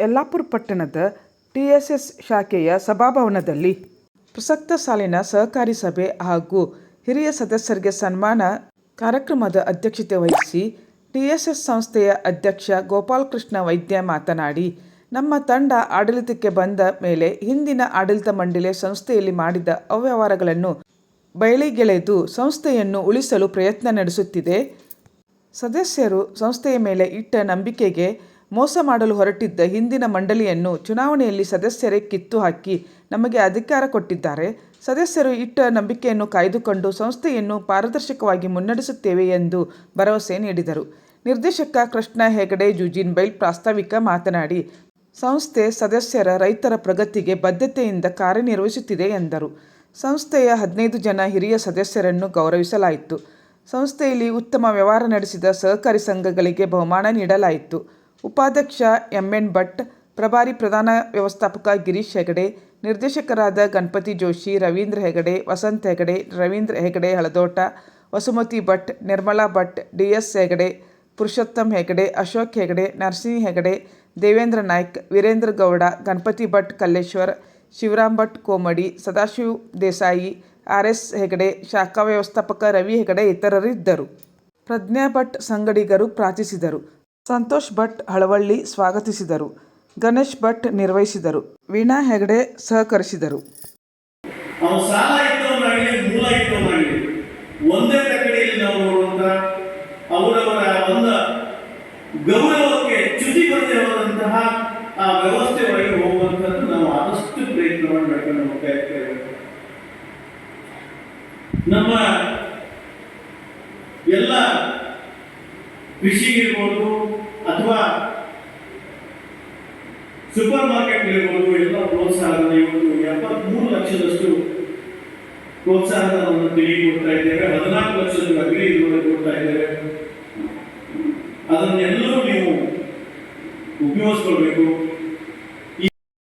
ಯಲ್ಲಾಪುರ ಪಟ್ಟಣದ ಟಿಎಸ್ಎಸ್ ಶಾಖೆಯ ಸಭಾಭವನದಲ್ಲಿ ಪ್ರಸಕ್ತ ಸಾಲಿನ ಸಹಕಾರಿ ಸಭೆ ಹಾಗೂ ಹಿರಿಯ ಸದಸ್ಯರಿಗೆ ಸನ್ಮಾನ ಕಾರ್ಯಕ್ರಮದ ಅಧ್ಯಕ್ಷತೆ ವಹಿಸಿ ಟಿಎಸ್ಎಸ್ ಸಂಸ್ಥೆಯ ಅಧ್ಯಕ್ಷ ಗೋಪಾಲಕೃಷ್ಣ ವೈದ್ಯ ಮಾತನಾಡಿ, ನಮ್ಮ ತಂಡ ಆಡಳಿತಕ್ಕೆ ಬಂದ ಮೇಲೆ ಹಿಂದಿನ ಆಡಳಿತ ಮಂಡಳಿ ಸಂಸ್ಥೆಯಲ್ಲಿ ಮಾಡಿದ ಅವ್ಯವಹಾರಗಳನ್ನು ಬಯಲಿಗೆಳೆದು ಸಂಸ್ಥೆಯನ್ನು ಉಳಿಸಲು ಪ್ರಯತ್ನ ನಡೆಸುತ್ತಿದೆ. ಸದಸ್ಯರು ಸಂಸ್ಥೆಯ ಮೇಲೆ ಇಟ್ಟ ನಂಬಿಕೆಗೆ ಮೋಸ ಮಾಡಲು ಹೊರಟಿದ್ದ ಹಿಂದಿನ ಮಂಡಳಿಯನ್ನು ಚುನಾವಣೆಯಲ್ಲಿ ಸದಸ್ಯರೇ ಕಿತ್ತು ಹಾಕಿ ನಮಗೆ ಅಧಿಕಾರ ಕೊಟ್ಟಿದ್ದಾರೆ. ಸದಸ್ಯರು ಇಟ್ಟ ನಂಬಿಕೆಯನ್ನು ಕಾಯ್ದುಕೊಂಡು ಸಂಸ್ಥೆಯನ್ನು ಪಾರದರ್ಶಕವಾಗಿ ಮುನ್ನಡೆಸುತ್ತೇವೆ ಎಂದು ಭರವಸೆ ನೀಡಿದರು. ನಿರ್ದೇಶಕ ಕೃಷ್ಣ ಹೆಗಡೆ ಜುಜಿನ್ಬೈಲ್ ಪ್ರಾಸ್ತಾವಿಕ ಮಾತನಾಡಿ, ಸಂಸ್ಥೆ ಸದಸ್ಯರ ರೈತರ ಪ್ರಗತಿಗೆ ಬದ್ಧತೆಯಿಂದ ಕಾರ್ಯನಿರ್ವಹಿಸುತ್ತಿದೆ ಎಂದರು. ಸಂಸ್ಥೆಯ ಹದಿನೈದು ಜನ ಹಿರಿಯ ಸದಸ್ಯರನ್ನು ಗೌರವಿಸಲಾಯಿತು. ಸಂಸ್ಥೆಯಲ್ಲಿ ಉತ್ತಮ ವ್ಯವಹಾರ ನಡೆಸಿದ ಸಹಕಾರಿ ಸಂಘಗಳಿಗೆ ಬಹುಮಾನ ನೀಡಲಾಯಿತು. ಉಪಾಧ್ಯಕ್ಷ ಎಂಎನ್ ಭಟ್, ಪ್ರಭಾರಿ ಪ್ರಧಾನ ವ್ಯವಸ್ಥಾಪಕ ಗಿರೀಶ್ ಹೆಗಡೆ, ನಿರ್ದೇಶಕರಾದ Ganapati Joshi, Ravindra Hegde, Vasanth Hegde, Ravindra Hegde Haladota, Vasumati Bhat, Nirmala Bhat D S Hegde, Purushottam Hegde, Ashok Hegde, Narasimha Hegde, Devendra Naik, Virendra Gowda, Ganapati Bhat Kalleshwar, Shivaram Bhat Komadi, Sadashiv Desai R S Hegde, ಶಾಖಾ ವ್ಯವಸ್ಥಾಪಕ ರವಿ ಹೆಗಡೆ ಇತರರಿದ್ದರು. ಪ್ರಜ್ಞಾ ಭಟ್ ಸಂಗಡಿಗರು ಪ್ರಾರ್ಥಿಸಿದರು. ಸಂತೋಷ್ ಭಟ್ ಹಳವಳ್ಳಿ ಸ್ವಾಗತಿಸಿದರು. ಗಣೇಶ್ ಭಟ್ ನಿರ್ವಹಿಸಿದರು. ವೀಣಾ ಹೆಗಡೆ ಸಹಕರಿಸಿದರು. ಒಂದೇ ತಕ್ಕಡಿಯಲ್ಲಿ ನಾವು ನೋಡುವಂತ ಅವರವರ ಒಂದು ಗೌರವಕ್ಕೆ ಚ್ಯುತಿ ಬರದೇ ಆ ವ್ಯವಸ್ಥೆ ಒಳಗೆ ಹೋಗುವಂಥದ್ದು ನಾವು ಆದಷ್ಟು ಪ್ರಯತ್ನವನ್ನು ಮಾಡ್ಕೊಂಡು ಹೋಗ್ತಾ ನಮ್ಮ ಎಲ್ಲ ಕೃಷಿಗಿರ್ಬೋದು ಅಥವಾ ಸೂಪರ್ ಮಾರ್ಕೆಟ್ ಇರ್ಬೋದು ಎಲ್ಲ ಪ್ರೋತ್ಸಾಹದ ಇವತ್ತು ಎಪ್ಪತ್ಮೂರು ಲಕ್ಷದಷ್ಟು ಪ್ರೋತ್ಸಾಹವನ್ನು ತಿಳಿ ಕೊಡ್ತಾ ಇದ್ದೇವೆ ಹದಿನಾಲ್ಕು ಲಕ್ಷದ ಅಗ್ರಿ ಇದುವರೆಗೆ ಕೊಡ್ತಾ ಇದ್ದೇವೆ ಅದನ್ನೆಲ್ಲರೂ ನೀವು ಉಪಯೋಗಿಸ್ಕೊಳ್ಬೇಕು.